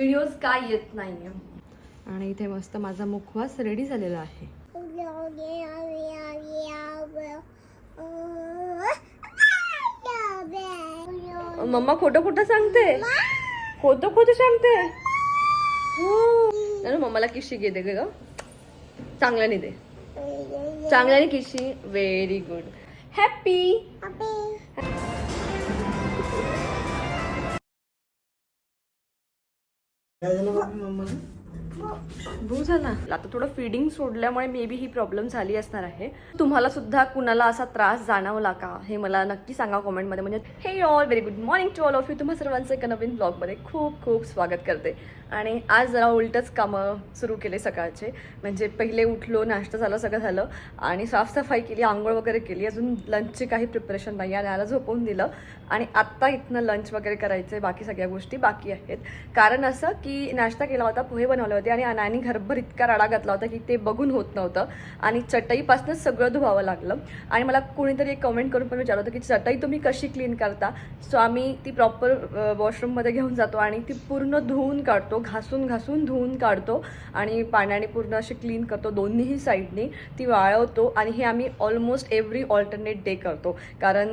Videos का येत नाही आणि इथे मस्त माझा मुखवास रेडी झालेला आहे. मम्मा खोटं खोटं सांगते. खोटं खोटं सांगते. हो मम्माला किशी घेते ग चांगल्याने दे. चांगल्याने किशी? व्हेरी गुड हॅपी झाला आता थोडं फिडिंग सोडल्यामुळे मे बी ही प्रॉब्लेम झाली असणार आहे. तुम्हाला सुद्धा कुणाला असा त्रास जाणवला का? हे मला नक्की सांगा कॉमेंटमध्ये म्हणजे हे all very good morning to all of you तुम्हा सर्वांचं एका नवीन ब्लॉगमध्ये खूप खूप स्वागत करते. आणि आज जरा उलटच कामं सुरू केले सकाळचे. म्हणजे पहिले उठलो नाश्ता झालं सगळं झालं आणि साफसफाई केली आंघोळ वगैरे केली. अजून लंचचे काही प्रिपरेशन नाही आणि याला झोपवून दिलं. आणि आत्ता इथनं लंच वगैरे करायचे बाकी सगळ्या गोष्टी बाकी आहेत. कारण असं की नाश्ता केला होता पोहे बनवले होते आणि अनानी घरभर इतका राडा घातला होता की ते बघून होत नव्हतं. आणि चटईपासूनच सगळं धुवावं लागलं. आणि मला कोणीतरी एक कमेंट करून पण विचारलं होतं की चटई तुम्ही कशी क्लीन करता? सो आम्ही ती प्रॉपर वॉशरूममध्ये घेऊन जातो आणि ती पूर्ण धुवून काढतो. घासून घासून धुवून काढतो आणि पाण्याने पूर्ण अशी क्लीन करतो. दोन्हीही साईडनी ती वाळवतो आणि हे आम्ही ऑलमोस्ट एव्हरी ऑल्टरनेट डे करतो. कारण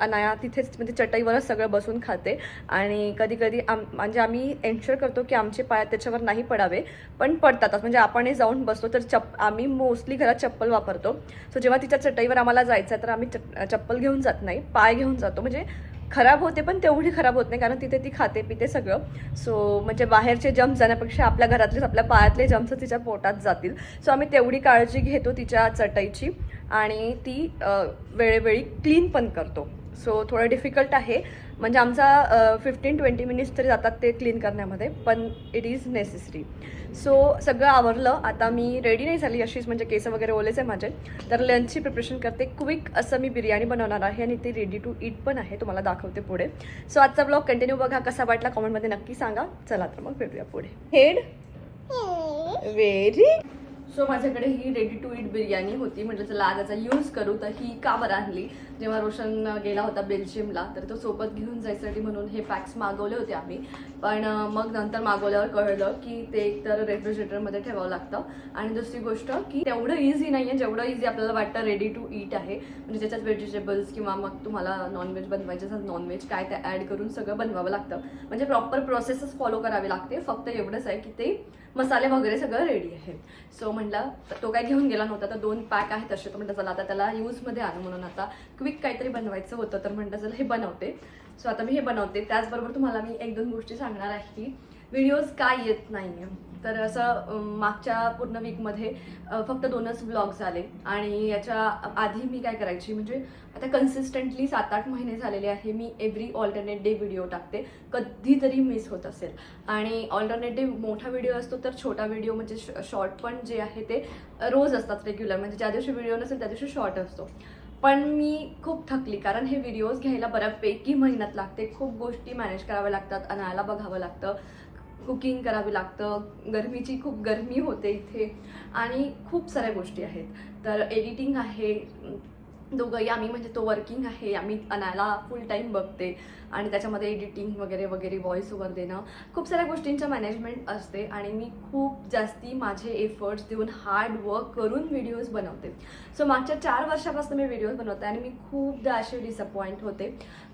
अनाया तिथेच म्हणजे चटईवरच सगळं बसून खाते. आणि कधी कधी आम म्हणजे आम्ही एन्श्युअर करतो की आमचे पाय त्याच्यावर नाही पडावे पण पडतातच. म्हणजे आपणही जाऊन बसतो तर चप आम्ही मोस्टली घरात चप्पल वापरतो. सो जेव्हा तिच्या चटईवर आम्हाला जायचं आहे तर आम्ही चप्पल घेऊन जात नाही पाय घेऊन जातो. म्हणजे खराब होते पण तेवढी खराब होत नाही कारण तिथे ती खाते पिते सगळं. सो म्हणजे बाहेरचे जम्स जाण्यापेक्षा आपल्या घरातलेच आपल्या पायातले जम्स तिच्या पोटात जातील. सो आम्ही तेवढी काळजी घेतो तिच्या चटईची आणि ती वेळोवेळी क्लीन पण करतो. सो थोडं डिफिकल्ट आहे. म्हणजे आमचा फिफ्टीन ट्वेंटी मिनिट्स तरी जातात ते क्लीन करण्यामध्ये पण इट इज नेसेसरी सो सगळं आवरलं. आता मी रेडी नाही झाली अशीच म्हणजे केस वगैरे ओलेच आहे माझे. तर लंचची प्रिपरेशन करते. क्विक असं मी बिर्याणी बनवणार आहे आणि ती रेडी टू ईट पण आहे. तुम्हाला दाखवते पुढे. सो आजचा ब्लॉग कंटिन्यू बघा कसा वाटला. कॉमेंटमध्ये नक्की सांगा. चला तर मग भेटूया पुढे. हेड व्हेरी सो माझ्याकडे ही रेडी टू ईट बिर्याणी होती. म्हटलं चला आज याचा यूज करू. तर ही का बरं आणली? जेव्हा रोशन गेला होता बेल्जियमला तर तो सोबत घेऊन जायसाठी म्हणून हे पॅक्स मागवले होते आम्ही. पण मग नंतर मागवल्यावर कळलं की ते एकतर रेफ्रिजरेटरमध्ये ठेवावं लागतं. आणि दुसरी गोष्ट की तेवढं इझी नाही आहे जेवढं इझी आपल्याला वाटतं रेडी टू ईट आहे. म्हणजे त्याच्यात व्हेजिटेबल्स किंवा मग तुम्हाला नॉनव्हेज बनवायचं असेल नॉनव्हेज काय ते ॲड करून सगळं बनवावं लागतं. म्हणजे प्रॉपर प्रोसेसच फॉलो करावी लागते. फक्त एवढंच आहे की ते मसाले वगैरे सगळं रेडी आहे सो म्हटलं तो काय घेऊन गेला नव्हता तर दोन पॅक आहेत असे. तर म्हटलं चला आता त्याला यूजमध्ये आणू म्हणून आता. क्विक काहीतरी बनवायचं होतं तर म्हटलं चला हे बनवते. सो आता मी हे बनवते. त्याचबरोबर तुम्हाला मी एक दोन गोष्टी सांगणार आहे की व्हिडिओज का येत नाही तर असं मागच्या पूर्ण वीकमध्ये फक्त दोनच ब्लॉग झाले आणि याच्या आधी मी काय करायची म्हणजे आता कन्सिस्टंटली सात आठ महिने झालेले आहे मी एव्हरी ऑल्टरनेट डे व्हिडिओ टाकते. कधीतरी मिस होत असेल. आणि ऑल्टरनेट डे मोठा व्हिडिओ असतो तर छोटा व्हिडिओ म्हणजे शॉर्ट पण जे आहे ते रोज असतात रेग्युलर म्हणजे ज्या दिवशी व्हिडिओ नसेल त्या दिवशी शॉर्ट असतो. पण मी खूप थकली कारण हे व्हिडिओज घ्यायला बऱ्यापैकी मेहनत लागते. खूप गोष्टी मॅनेज कराव्या लागतात आणायला बघावं लागतं. कुकिंग करावी लागतं. गरमीची खूप गरमी होते इथे. आणि खूप साऱ्या गोष्टी आहेत. तर एडिटिंग आहे दोघंही आम्ही म्हणजे तो वर्किंग आहे आम्ही अनायला फुल टाईम बघते. आणि त्याच्यामध्ये एडिटिंग वगैरे वगैरे व्हॉइस ओव्हर देणं. खूप साऱ्या गोष्टींचं मॅनेजमेंट असते आणि मी खूप जास्ती माझे एफर्ट्स देऊन हार्ड वर्क करून व्हिडिओज बनवते. सो मागच्या चार वर्षापासून मी व्हिडिओज बनवते आणि मी खूपदा असे डिसअपॉइंट होते.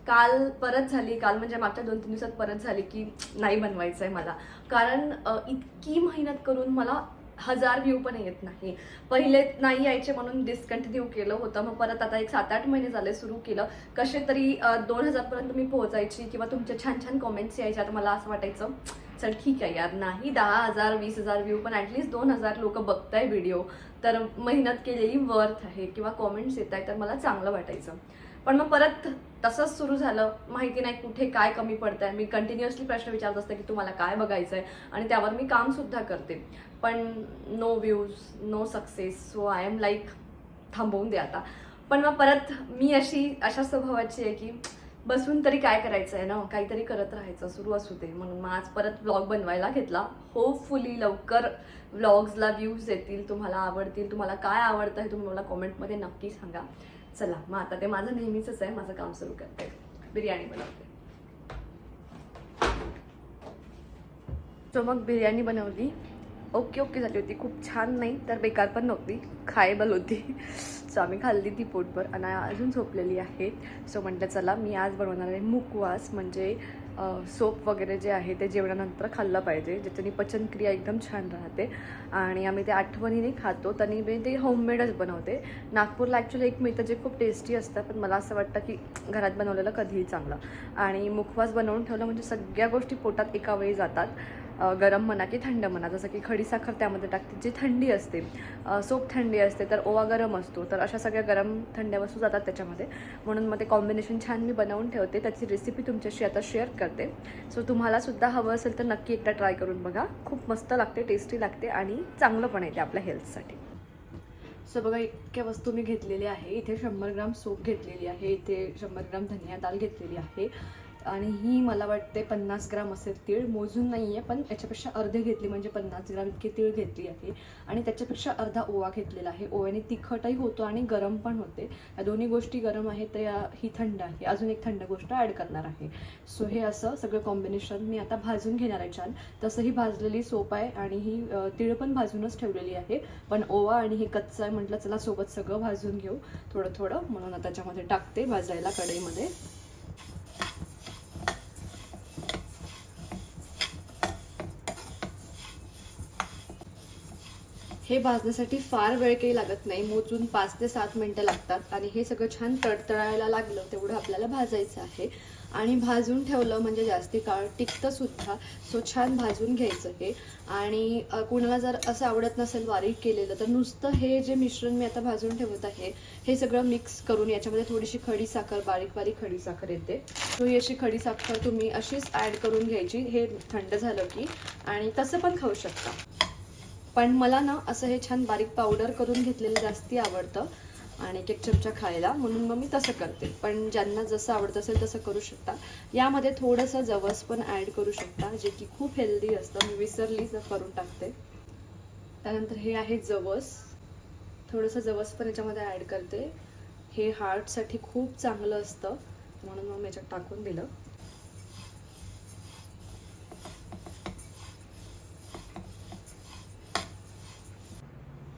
काल परत झाली काल म्हणजे मागच्या दोन तीन दिवसात परत झाली की नाही बनवायचं आहे मला. कारण इतकी मेहनत करून मला हजार व्ह्यू पण येत नाही. पहिले नाही यायचे म्हणून डिस्कंटिन्यू केलं होतं. मग परत आता एक सात आठ महिने झाले सुरू केलं. कसे तरी दोन हजारपर्यंत मी पोहोचायची किंवा तुमच्या छान छान कॉमेंट्स यायच्या तर मला असं वाटायचं चल ठीक आहे यार नाही दहा हजार वीस हजार व्ह्यू पण ॲटलिस्ट दोन हजार लोक बघताय व्हिडिओ तर मेहनत केलेली वर्थ आहे किंवा कॉमेंट्स येत आहे तर मला चांगलं वाटायचं. पण मग परत तसंच सुरू झालं. माहिती नाही कुठे काय कमी पडत आहे मी कंटिन्युअसली प्रश्न विचारत असते की तुम्हाला काय बघायचं आहे आणि त्यावर मी कामसुद्धा करते. पण no views no success so I am like थांबवून दे आता. पण मग परत मी अशी अशा स्वभावाची आहे की बसून तरी काय करायचं आहे ना? काहीतरी करत राहायचं सुरू असू दे. म्हणून मग आज परत व्लॉग बनवायला घेतला. होपफुली लवकर व्लॉग्सला व्ह्यूज येतील तुम्हाला आवडतील. तुम्हाला काय आवडतं हे तुम्ही मला कॉमेंटमध्ये नक्की सांगा. चला मग आता ते माझं नेहमीचंच आहे. माझं काम सुरू करते. बिर्याणी बनवते. सो मग बिर्याणी बनवली. ओके ओके झाली होती. खूप छान नाही तर बेकार पण नव्हती. खायबल होती. सो आम्ही खाल्ली ती पोटभर आणि अजून झोपलेली आहे. सो म्हटलं चला मी आज बनवणार आहे मुकवास म्हणजे सोप वगैरे जे आहे ते जेवणानंतर खाल्लं पाहिजे ज्याच्यानी पचनक्रिया एकदम छान राहते. आणि आम्ही ते आठवणीने खातो त्यांनी मी ते होममेडच बनवते. नागपूरला ॲक्च्युली एक मिळतं जे खूप टेस्टी असतं पण मला असं वाटतं की घरात बनवलेलं कधीही चांगलं. आणि मुखवास बनवून ठेवलं म्हणजे सगळ्या गोष्टी पोटात एका वेळी जातात. गरम म्हणा की थंड म्हणा जसं की खडीसाखर त्यामध्ये टाकते जी थंडी असते सोप थंडी असते तर ओवा गरम असतो तर अशा सगळ्या गरम थंड्या वस्तू जातात त्याच्यामध्ये. म्हणून मग ते कॉम्बिनेशन छान मी बनवून ठेवते त्याची रेसिपी तुमच्याशी आता शेअर करते. सो तुम्हालासुद्धा हवं असेल तर नक्की एकदा ट्राय करून बघा. खूप मस्त लागते टेस्टी लागते आणि चांगलं पण येते आपल्या हेल्थसाठी सो बघा इतक्या वस्तू मी घेतलेल्या आहे. इथे शंभर ग्राम सोप घेतलेली आहे इथे शंभर ग्राम धनिया दाल घेतलेली आहे. आणि ही मला वाटते पन्नास ग्राम असेल तीळ. मोजून नाही आहे पण याच्यापेक्षा अर्धे घेतली म्हणजे पन्नास ग्राम इतकी तीळ घेतली आहे. आणि त्याच्यापेक्षा अर्धा ओवा घेतलेला आहे. ओव्याने तिखटही होतो आणि गरम पण होते. या दोन्ही गोष्टी गरम आहेत तर या ही थंड आहे. अजून एक थंड गोष्ट ॲड करणार आहे. सो हे असं सगळं कॉम्बिनेशन मी आता भाजून घेणार आहे छान. तसं ही भाजलेली सोप आहे आणि ही तीळ पण भाजूनच ठेवलेली आहे. पण ओवा आणि हे कच्चं आहे म्हटलं चला सोबत सगळं भाजून घेऊ. थोडं थोडं. म्हणून आता त्याच्यामध्ये टाकते भाजायला कढईमध्ये. हे भाजण्यासाठी फार वेळ काही लागत नाही. मोजून पाच ते सात मिनटं लागतात. आणि हे सगळं छान तडतडायला लागलं तेवढं आपल्याला भाजायचं आहे. आणि भाजून ठेवलं म्हणजे जास्ती काळ टिकतं सुद्धा. सो छान भाजून घ्यायचं हे. आणि कुणाला जर असं आवडत नसेल बारीक केलेलं तर नुसतं हे जे मिश्रण मी आता भाजून ठेवत आहे हे सगळं मिक्स करून याच्यामध्ये थोडीशी खडी साखर बारीक बारीक खडी साखर येते. सो ही अशी खडी साखर तुम्ही अशीच ॲड करून घ्यायची. हे थंड झालं की. आणि तसं पण खाऊ शकता. पण मला ना असं हे छान बारीक पावडर करून घेतलेलं जास्ती आवडतं आणि एक चमचा खायला म्हणून मग मी तसं करते. पण ज्यांना जसं आवडत असेल तसं करू शकता. यामध्ये थोडंसं जवस पण ॲड करू शकता जे की खूप हेल्दी असतं. मी विसरली जर करून टाकते. त्यानंतर हे आहे जवस. थोडंसं जवस पण याच्यामध्ये ॲड करते. हे हार्टसाठी खूप चांगलं असतं म्हणून मग मी याच्यात टाकून दिलं.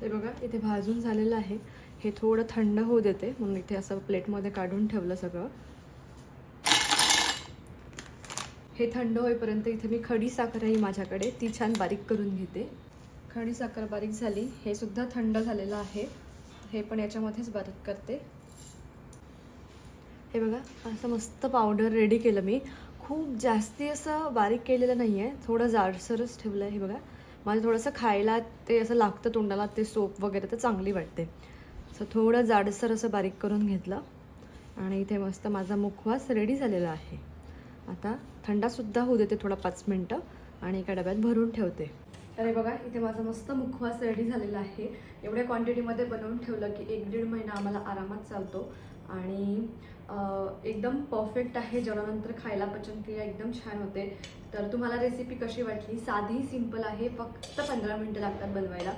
हे बघा इथे भाजून झालेलं आहे. हे थोडं थंड होऊ देते. म्हणून इथे असं प्लेटमध्ये काढून ठेवलं सगळं. हे थंड होईपर्यंत इथे मी खडी साखर आहे माझ्याकडे. ती छान बारीक करून घेते. खडी साखर बारीक झाली. हे सुद्धा थंड झालेलं आहे. हे पण याच्यामध्येच बारीक करते. हे बघा असं मस्त पावडर रेडी केलं मी. खूप जास्ती असं बारीक केलेलं नाही आहे थोडं जाडसरच ठेवलं आहे हे बघा. मला थोडंसं खायला ते असं लागतं तोंडाला ते सोप वगैरे तर चांगली वाटते. सो थोडं जाडसर असं बारीक करून घेतलं आणि इथे मस्त माझा मुखवास रेडी झालेला आहे. आता थंडासुद्धा होऊ देते थोडा पाच मिनटं आणि एका डब्यात भरून ठेवते. तर हे बघा इथे माझा मस्त मुखवास रेडी झालेला आहे. एवढ्या क्वांटिटीमध्ये बनवून ठेवलं की एक दीड महिना आम्हाला आरामात चालतो. आणि एकदम परफेक्ट आहे. जेवणानंतर खायला पचनक्रिया एकदम छान होते. तर तुम्हाला रेसिपी कशी वाटली? साधी सिंपल आहे. फक्त पंधरा मिनटं लागतात बनवायला.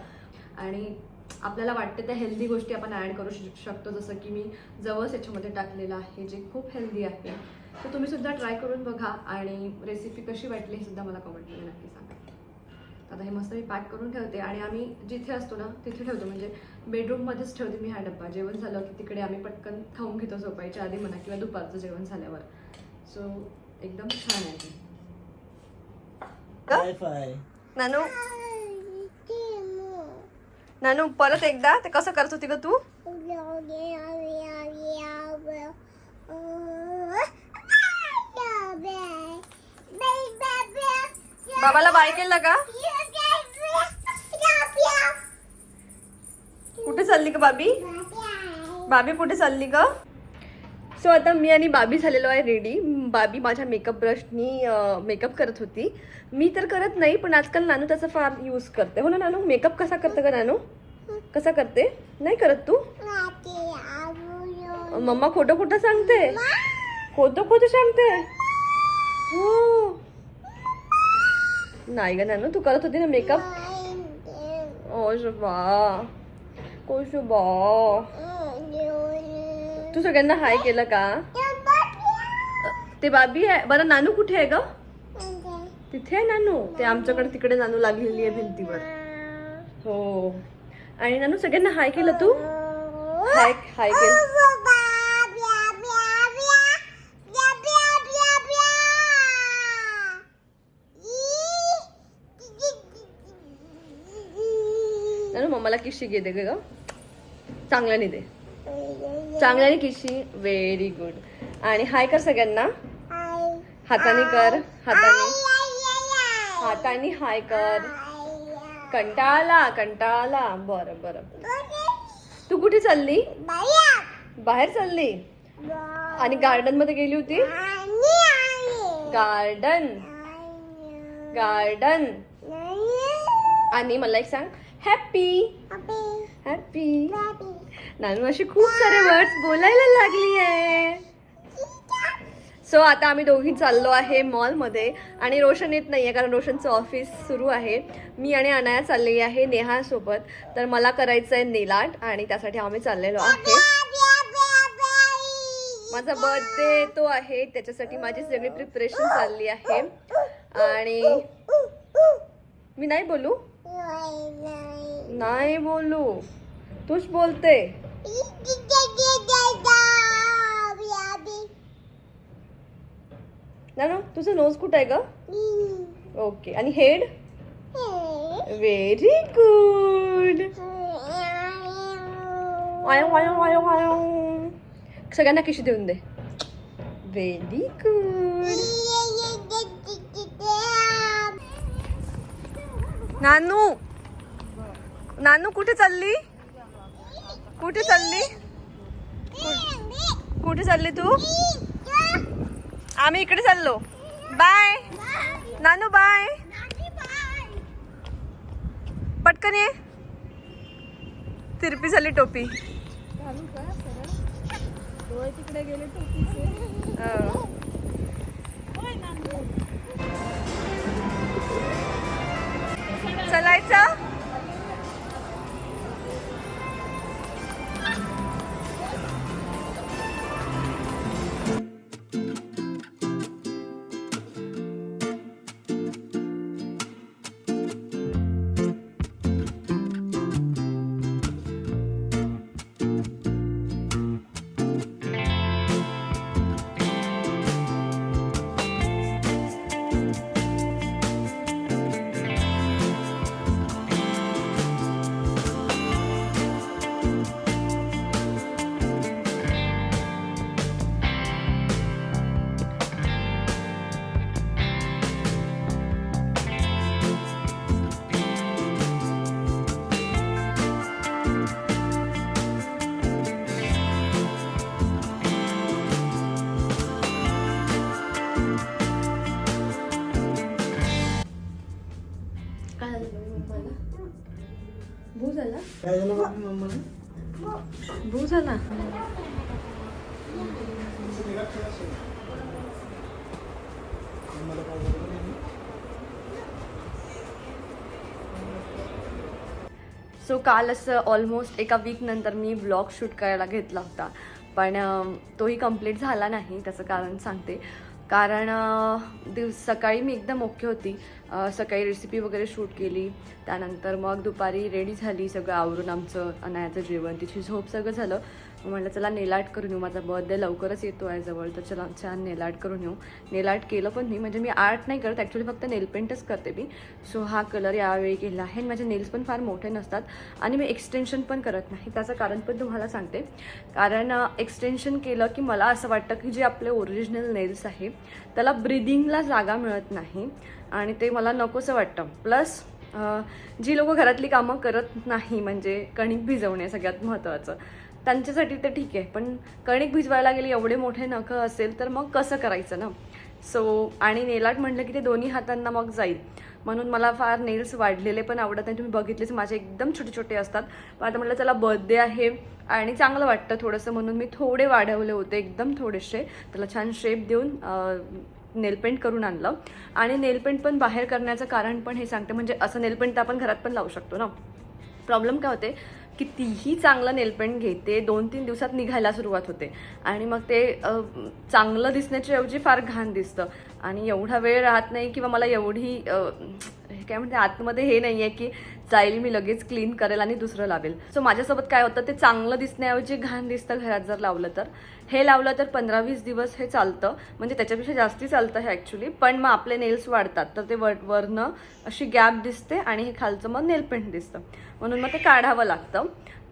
आणि आपल्याला वाटते त्या हेल्दी गोष्टी आपण ॲड करू शकतो. जसं की मी जवस याच्यामध्ये टाकलेलं आहे जे खूप हेल्दी आहे. तर तुम्ही सुद्धा ट्राय करून बघा. आणि रेसिपी कशी वाटली हे सुद्धा मला कमेंटमध्ये नक्की सांगा. आता हे मस्त मी पॅक करून ठेवते आणि आम्ही जिथे असतो ना तिथे ठेवतो. म्हणजे बेडरूममध्येच ठेवते मी हा डब्बा. जेवण झालं की तिकडे आम्ही पटकन खाऊन घेतो झोपायच्या आधी म्हणा किंवा दुपारचं जेवण झाल्यावर. सो एकदम छान आहे नानू? नानू परत एकदा? ते कसं करत होती ग तू? बाबाला बाय केलं का? कुठे चालली का बाबी? बाबी कुठे चालली ग? सो आता मी आणि बाबी झालेलो आहे रेडी बाबी माझ्या मेकअप ब्रशनी मेकअप करत होती. मी तर करत नाही पण आजकाल नानू त्याचा फार यूज करते. हो ना नानू? मेकअप कसा करते का नानू? कसा करते? नाही करत तू? मम्मा खोटं खोटं सांगते. खोटं खोटं सांगते. हो. नाही ग नानू तू करत होती ना मेकअप ओ शुभा को शुभा हो. तू सगळ्यांना हाय केलं का? ते बाबी आहे. बरं नानू कुठे आहे ग? तिथे आहे नानू. ते आमच्याकडे तिकडे नानू लागलेली आहे भिंतीवर. हो. आणि नानू सगळ्यांना हाय केलं तू? हाय हाय केलं. मम्माला किशी घे दे ग? चांगल्याने दे. चांगल्याने किशी? व्हेरी गुड आणि हाय कर सगळ्यांना. हाताने कर हाताने. हाताने हाय कर. कंटाळला कंटाळला. बरं बरं. तू कुठे चालली? बाहेर चालली? आणि गार्डनमध्ये गेली होती? गार्डन गार्डन आणि मला एक सांग हॅपी हॅपी नानू अशी खूप सारे वर्ड्स बोलायला लागली आहे सो आता आम्ही दोघी चाललो आहे मॉलमध्ये आणि रोशन येत नाही आहे कारण रोशनचं ऑफिस सुरू आहे. मी आणि अनाया चाललेली आहे नेहासोबत तर मला करायचं आहे नेलाट आणि त्यासाठी आम्ही चाललेलो आहे. माझा बर्थडे तो आहे. त्याच्यासाठी माझी सगळी प्रिपरेशन चालली आहे. आणि मी नाही बोलू? नाही बोलू. तूच बोलते. ना ना तुझं नोज कुठं आहे ग? ओके. आणि हेड व्हेरी गुड वायो वायो वायो वायो सगळ्यांना किशी देऊन दे. व्हेरी गुड नानू नानू कुठे चालली? कुठे चालली? कुठे चालली तू? आम्ही इकडे चाललो. बाय. नानू बाय. पटकन ये. तिरपी झाली टोपी. हो. चलायचं काय झालं बघ भू झाला सो काल असं ऑलमोस्ट एका वीक नंतर मी ब्लॉग शूट करायला घेतला होता. पण तोही कंप्लीट झाला नाही त्याचं कारण सांगते. कारण दिवस सकाळी मी एकदम ओके होती. सकाळी रेसिपी वगैरे शूट केली. त्यानंतर मग दुपारी रेडी झाली सगळं आवरून आमचं अनायाचं जेवण. तिची झोप सगळं झालं. म्हटलं चला नेलाट करून येऊ. माझा बर्थडे लवकरच येतो आहे जवळ तर चला छान नेलाट करून येऊ. नेलाट केलं पण मी म्हणजे मी आर्ट नाही करत. ॲक्च्युली फक्त नेलपेंटच करते मी. सो हा कलर यावेळी केला आहे. आणि माझे नेल्स पण फार मोठे नसतात. आणि मी एक्सटेन्शन पण करत नाही. त्याचं कारण पण तुम्हाला सांगते. कारण एक्सटेन्शन केलं की मला असं वाटतं की जे आपले ओरिजिनल नेल्स आहे त्याला ब्रिदिंगला जागा मिळत नाही. आणि ते मला नकोसं वाटतं. प्लस जी लोक घरातली कामं करत नाही म्हणजे कणिक भिजवणे सगळ्यात महत्त्वाचं त्यांच्यासाठी तर ठीक आहे पण कणिक भिजवायला गेली एवढे मोठे नखं असेल तर मग कसं करायचं ना? सो आणि नेलाट म्हटलं की ते दोन्ही हातांना मग जाईल. म्हणून मला फार नेल्स वाढलेले पण आवडत नाही. तुम्ही बघितलेच माझे एकदम छोटे छोटे असतात. पण आता म्हटलं चला बर्थडे आहे आणि चांगलं वाटतं थोडंसं. म्हणून मी थोडे वाढवले होते एकदम थोडेसे. त्याला छान शेप देऊन नेलपेंट करून आणलं. आणि नेलपेंट पण बाहेर करण्याचं कारण पण हे सांगते. म्हणजे असं नेलपेंट तर आपण घरात पण लावू शकतो ना? प्रॉब्लेम काय होते? कितीही चांगलं नेलपेंट घेते दोन तीन दिवसात निघायला सुरुवात होते. आणि मग ते चांगलं दिसण्याच्या ऐवजी फार घाण दिसतं. आणि एवढा वेळ राहत नाही किंवा मला एवढी हे काय म्हणते आतमध्ये हे नाही आहे की जाईल मी लगेच क्लीन करेल आणि दुसरं लावेल. सो माझ्यासोबत काय होतं ते चांगलं दिसण्याऐवजी घाण दिसतं घरात जर लावलं तर. हे लावलं तर पंधरा वीस दिवस हे चालतं. म्हणजे त्याच्यापेक्षा जास्ती चालतं हे ॲक्च्युली पण मग आपले नेल्स वाढतात. तर ते वर वरनं अशी गॅप दिसते आणि हे खालचं मग नेल पेंट दिसतं. म्हणून मग ते काढावं लागतं.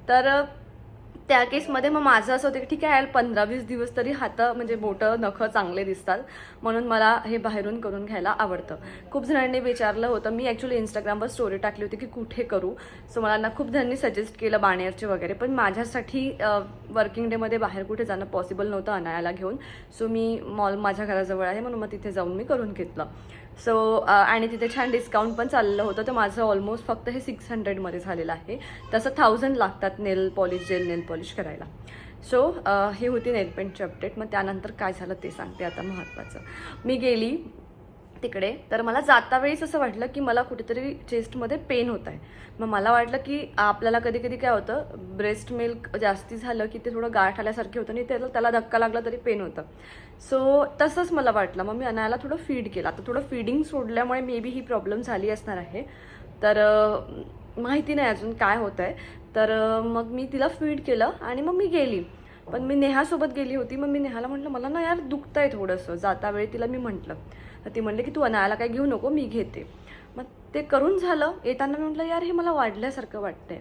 तर त्या केसमध्ये मग माझं असं होतं की ठीक आहे यार पंधरा वीस दिवस तरी हात म्हणजे बोटं नखं चांगले दिसतात. म्हणून मला हे बाहेरून करून घ्यायला आवडतं. खूप जणांनी विचारलं होतं. मी ॲक्च्युली इंस्टाग्रामवर स्टोरी टाकली होती की कुठे करू? सो मला ना खूप जणांनी सजेस्ट केलं बाणेरचे वगैरे. पण माझ्यासाठी वर्किंग डेमध्ये बाहेर कुठे जाणं पॉसिबल नव्हतं अनायाला घेऊन. सो मी मॉल माझ्या घराजवळ आहे म्हणून मग तिथे जाऊन मी करून घेतलं. सो uh, आणि तिथे छान डिस्काउंट पण चाललेलं होतं. तर माझं ऑलमोस्ट फक्त हे सिक्स हंड्रेडमध्ये झालेलं आहे. तसं थाउजंड लागतात nail polish gel nail polish करायला. सो uh, हे होती नेलपेंटची अपडेट मग त्यानंतर काय झालं ते सांगते आता महत्त्वाचं मी गेली तिकडे. तर मला जाता वेळीच असं वाटलं की मला कुठेतरी चेस्टमध्ये पेन होत आहे. मग मला वाटलं की आपल्याला कधी कधी काय होतं ब्रेस्ट मिल्क जास्ती झालं की ते थोडं गाठ आल्यासारखे होतं आणि त्याला त्याला धक्का लागला तरी पेन होतं. सो तसंच मला वाटलं. मग मी अनायाला थोडं फीड केलं. आता थोडं फीडिंग सोडल्यामुळे मे बी ही प्रॉब्लेम झाली असणार आहे. तर माहिती नाही अजून काय होत आहे तर मग मी तिला फीड केलं आणि मग मी गेली. पण मी नेहासोबत गेली होती मग मी नेहाला म्हटलं मला ना यार दुखतंय थोडंसं. जाता वेळी तिला मी म्हटलं. तर ती म्हणली की तू अनायाला काय घेऊ नको मी घेते. मग ते करून झालं. येताना मी म्हटलं यार हे मला वाढल्यासारखं वाटतंय.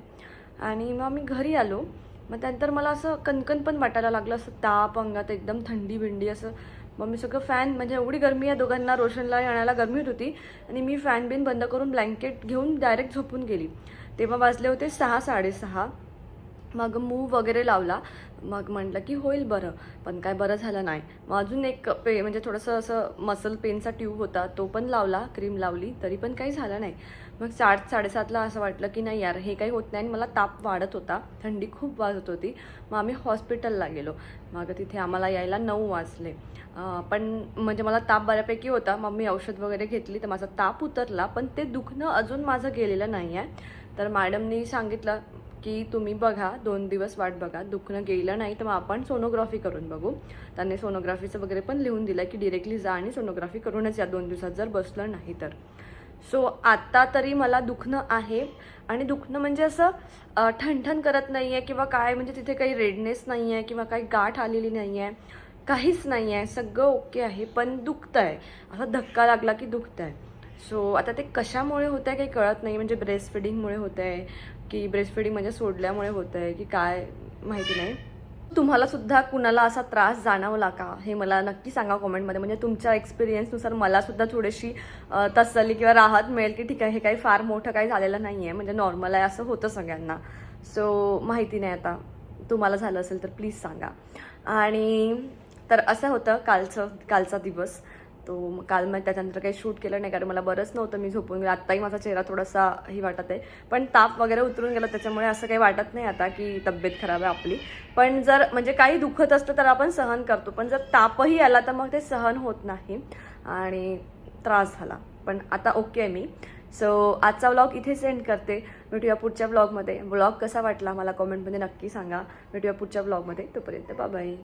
आणि मग मी घरी आलो. मग त्यानंतर मला असं कणकण पण वाटायला लागलं असं ताप अंगात एकदम थंडी बिंडी असं. मग मी सगळं फॅन म्हणजे एवढी गरमी आहे दोघांना रोशनला येण्याला गरमी होत होती. आणि मी फॅन बिन बंद करून ब्लँकेट घेऊन डायरेक्ट झोपून गेली. तेव्हा वाजले होते सहा साडेसहा. मग मूव वगैरे लावला. मग म्हटलं की होईल बरं पण काय बरं झालं नाही. मग अजून एक पे म्हणजे थोडंसं असं मसल पेनचा ट्यूब होता तो पण लावला क्रीम लावली तरी पण काही झालं नाही. मग साठ साडेसातला असं वाटलं की नाही यार हे काही होत नाही आणि मला ताप वाढत होता थंडी खूप वाजत होती. मग आम्ही हॉस्पिटलला गेलो. मग तिथे आम्हाला यायला नऊ वाजले. पण म्हणजे मला ताप बऱ्यापैकी होता. मग मी औषध वगैरे घेतली तर माझा ताप उतरला पण ते दुखणं अजून माझं गेलेलं नाही आहे तर मॅडमनी सांगितलं की तुम्ही बघा दोन दिवस वाट बघा. दुखणं गेलं नाही तर मग आपण सोनोग्राफी करून बघू. त्यांनी सोनोग्राफीचं वगैरे पण लिहून दिलं की डिरेक्टली जा आणि सोनोग्राफी करूनच या दोन दिवसात जर बसलं नाही तर. सो आत्ता तरी मला दुखणं आहे आणि दुखणं म्हणजे असं ठणठण करत नाही आहे किंवा काय म्हणजे तिथे काही रेडनेस नाही आहे किंवा काही गाठ आलेली नाही आहे काहीच नाही आहे सगळं ओके आहे पण दुखतं आहे असा धक्का लागला की दुखतं आहे सो आता ते कशामुळे होतं आहे काही कळत नाही. म्हणजे ब्रेस्ट फिडिंगमुळे होतं आहे की ब्रेस्ट फिडिंग म्हणजे सोडल्यामुळे होतं आहे की काय माहिती नाही. तुम्हाला सुद्धा कुणाला असा त्रास जाणवला का? हे मला नक्की सांगा कॉमेंटमध्ये. म्हणजे तुमच्या एक्सपिरियन्सनुसार मला सुद्धा थोडीशी तसली तसल्ली किंवा राहत मिळेल की ठीक आहे हे काही फार मोठं काही झालेलं नाही आहे म्हणजे नॉर्मल आहे असं होतं सगळ्यांना. सो माहिती नाही आता. तुम्हाला झालं असेल तर प्लीज सांगा. आणि तर असं होतं कालचं कालचा दिवस. तो मग काल मग त्याच्यानंतर काही शूट केलं नाही कारण मला बरंच नव्हतं मी झोपून गेलं. आत्ताही माझा चेहरा थोडासा ही वाटत आहे. पण ताप वगैरे उतरून गेला त्याच्यामुळे असं काही वाटत नाही आता की तब्येत खराब आहे आपली. पण जर म्हणजे काही दुखत असतं तर आपण सहन करतो पण जर तापही आला तर मग ते सहन होत नाही आणि त्रास झाला. पण आता ओके आहे मी. सो आजचा व्लॉग इथे सेंड करते. भेटूया पुढच्या ब्लॉगमध्ये ब्लॉग कसा वाटला मला कॉमेंटमध्ये नक्की सांगा. भेटूया पुढच्या ब्लॉगमध्ये तोपर्यंत बाबाई